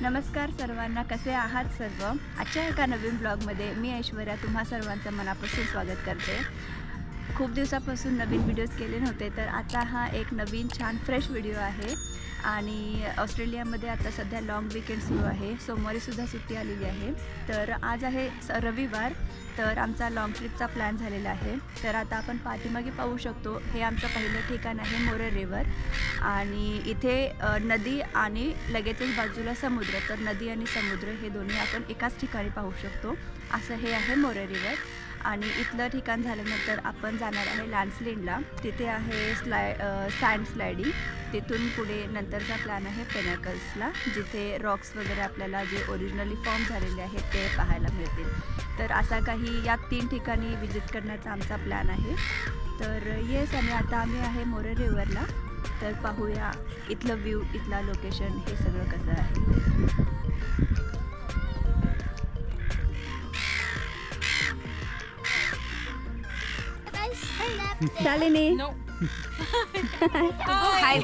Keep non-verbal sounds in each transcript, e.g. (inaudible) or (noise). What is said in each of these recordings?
नमस्कार सर्वांना कसे आहात सर्व? आजच्या एका नवीन ब्लॉगमध्ये मी ऐश्वर्या तुम्हा सर्वांचं मनापासून स्वागत करते. खूप दिवसापासून नवीन व्हिडिओज केले नव्हते तर आता हा एक नवीन छान फ्रेश व्हिडिओ आहे. आणि ऑस्ट्रेलियामध्ये आता सध्या लाँग विकेंड सुरू आहे. सोमवारीसुद्धा सुट्टी आलेली आहे. तर आज आहे स- रविवार तर आमचा लाँग ट्रिपचा प्लॅन झालेला आहे. तर आता आपण पाठीमागे पाहू शकतो हे आमचं पहिलं ठिकाण आहे मोरे रिवर आणि इथे नदी आणि लगेचच बाजूला समुद्र तर नदी आणि समुद्र हे दोन्ही आपण एकाच ठिकाणी पाहू शकतो. असं हे आहे मोरे रिवर आणि इथलं ठिकाण झाल्यानंतर आपण जाणार आहे लँडस्लेंडला. तिथे आहे स्लाय सँड स्लायडिंग. तिथून पुढे नंतरचा प्लॅन आहे पेनॅकल्सला जिथे रॉक्स वगैरे आपल्याला जे ओरिजिनली फॉर्म झालेले आहेत ते पाहायला मिळतील. तर असा काही या तीन ठिकाणी विजिट करण्याचा आमचा प्लॅन आहे. तर येस आणि आता आम्ही आहे मोरे रिव्हरला. तर पाहूया इथलं व्ह्यू इथला लोकेशन हे सगळं कसं आहे. शालिनी हाय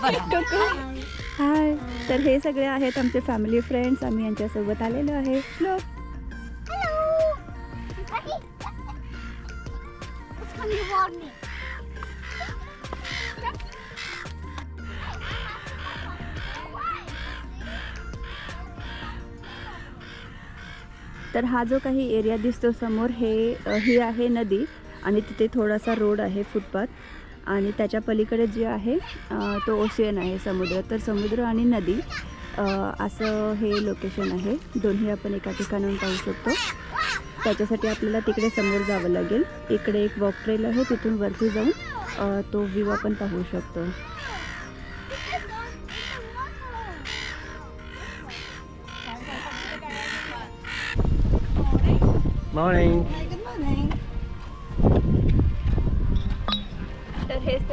हाय तर हे सगळे आहेत आमचे फॅमिली फ्रेंड्स आम्ही यांच्यासोबत आलेलो आहे. श्लोक तर हा जो काही एरिया दिसतो समोर हे ही आहे नदी. आणि तिथे थोडासा रोड आहे फुटपाथ. आणि त्याच्या पलीकडे जे आहे तो ओशियन आहे समुद्र. तर समुद्र आणि नदी असं हे लोकेशन आहे. दोन्ही आपण एका ठिकाणाहून पाहू शकतो. त्याच्यासाठी आपल्याला तिकडे समोर जावं लागेल. इकडे एक वॉक ट्रेल आहे तिथून वरती जाऊन तो व्ह्यू आपण पाहू शकतो. मॉर्निंग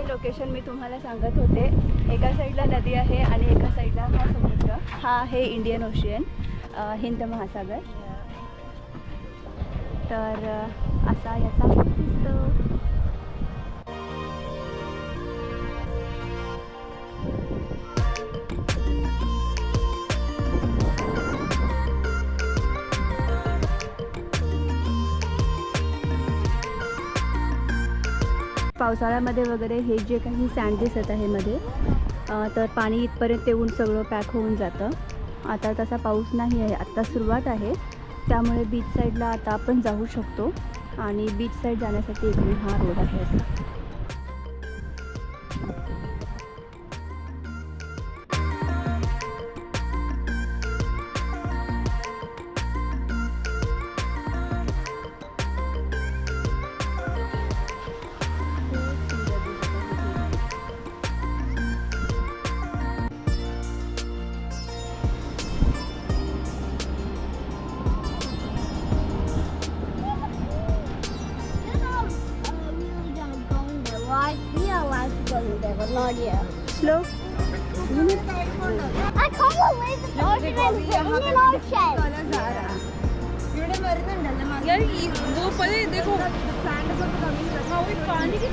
लोकेशन मी तुम्हाला सांगत होते. एका साईडला नदी आहे आणि एका साईडला हा समुद्र. हा आहे इंडियन ओशियन हिंद महासागर. तर असा याचा दिसतो पावसाळ्यामध्ये वगैरे हे जे काही सँड दिसत आहे मध्ये तर पाणी इथपर्यंत येऊन सगळं पॅक होऊन जातं. आता तसा पाऊस नाही आहे आत्ता सुरुवात आहे. त्यामुळे बीच साईडला आता आपण जाऊ शकतो. आणि बीच साईड जाण्यासाठी इकडे हा रोड आहे असा. audio. Slow. I can't believe the ocean is Indian ocean. यार वो पहले देखो पानी की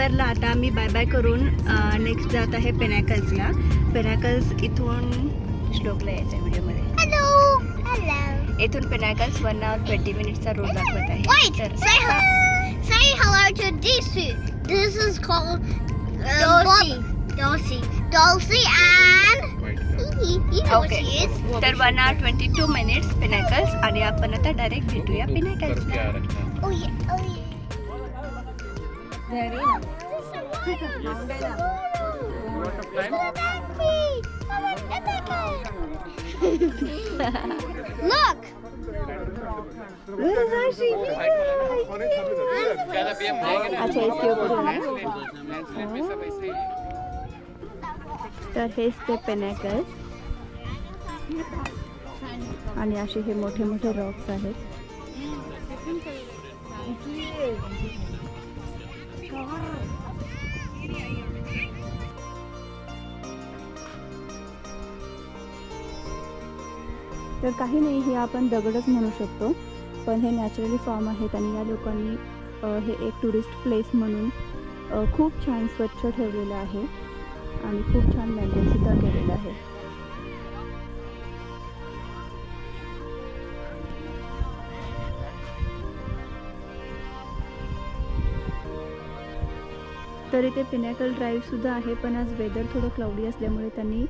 रिव्हरला आता आम्ही बाय बाय करून नेक्स्ट जात आहे पेनॅकल्सला पेनॅकल्स इथून श्लोकला यायचं आहे व्हिडिओमध्ये Hello. Hello. इथून पेनॅकल्स वन आवर ट्वेंटी मिनिट्सचा रोड दाखवत आहे. तर Say hello. Say hello to Dulcie. This is called uh, Dulcie. Dulcie. Dulcie and. Okay. तर one hour twenty two minutes Pinnacles आणि आपण आता डायरेक्ट भेटूया पेनॅकल्सला Oh yeah. Look! अच्छा इसके ऊपर है तर हेच ते पेनॅकल्स आणि असे हे मोठे मोठे रॉक्स आहेत तर काही नाही हे आपण दगडच म्हणू शकतो. पण हे नॅचरली फॉर्म आहेत आणि या लोकांनी हे एक टुरिस्ट प्लेस म्हणून खूप छान स्वच्छ ठेवलेलं आहे. आणि खूप छान मेंटेनसुद्धा केलेलं आहे. तर इथे पिनॅकल ड्राईव्हसुद्धा आहे पण आज वेदर थोडं क्लाउडी असल्यामुळे त्यांनी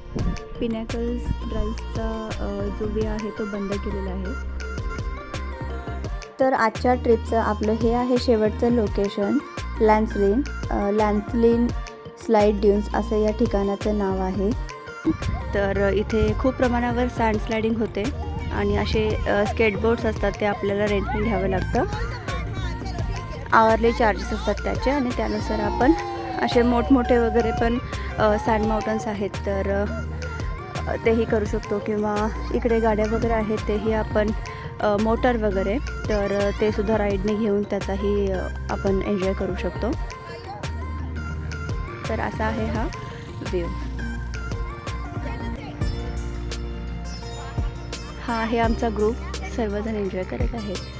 पिनॅकल्स ड्राईव्हचा जो वे आहे तो बंद केलेला आहे. तर आजच्या ट्रिपचं आपलं हे आहे शेवटचं location Lancelin Lancelin slide dunes असं या ठिकाणाचं नाव आहे. तर इथे खूप प्रमाणावर सँड स्लायडिंग होते आणि असे स्केटबोर्ड्स असतात ते आपल्याला रेंटने घ्यावं लागतं. आवरले चार्जेस असतात त्याचे आणि त्यानुसार आपण असे मोठमोठे वगैरे पण सँड माउंटन्स आहेत. तर तेही करू शकतो किंवा इकडे गाड्या वगैरे आहेत तेही आपण मोटर वगैरे तर ते सुद्धा राईडने घेऊन त्याचाही आपण एन्जॉय करू शकतो. तर असा आहे हा व्ह्यू हा आहे आमचा ग्रुप सर्वजण एन्जॉय करत आहेत.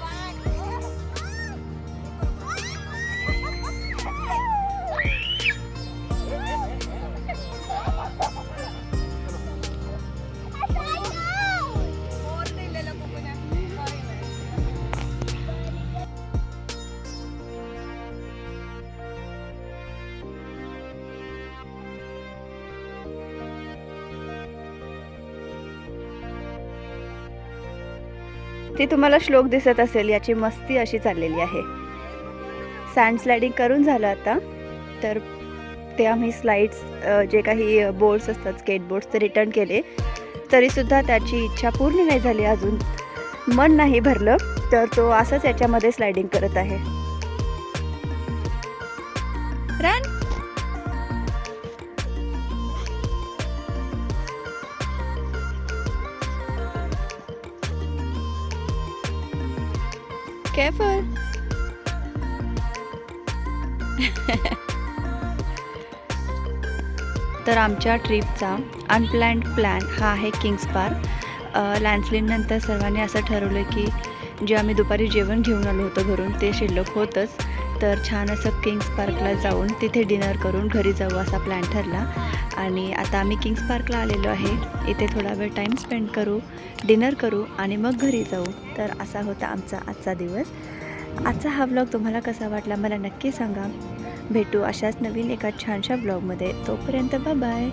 ती तुम्हाला श्लोक दिसत असेल याची मस्ती अशी चाललेली आहे. सँड स्लायडिंग करून झालं आता. तर ते आम्ही स्लाईड्स जे काही बोर्ड्स असतात स्केटबोर्ड्स ते रिटर्न केले. तरीसुद्धा त्याची इच्छा पूर्ण नाही झाली अजून. मन नाही भरलं तर तो असंच याच्यामध्ये स्लायडिंग करत आहे. Run Careful. (laughs) तर आमच्या ट्रिपचा अनप्लॅन्ड प्लॅन हा आहे किंग्स पार्क लँडस्लिननंतर सर्वांनी असं ठरवलं की जे आम्ही दुपारी जेवण घेऊन आलो होतो घरून ते शिल्लक होतंच तर छान असं किंग्स पार्कला जाऊन तिथे डिनर करून घरी जाऊ असा प्लॅन ठरला. आणि आता आम्ही किंग्स पार्कला आलेलो आहे. इथे थोडा वेळ टाईम स्पेंड करू डिनर करू आणि मग घरी जाऊ. तर असा होता आमचा आजचा दिवस. आजचा हा ब्लॉग तुम्हाला कसा वाटला मला नक्की सांगा. भेटू अशाच नवीन एका छानशा ब्लॉगमध्ये तोपर्यंत बाय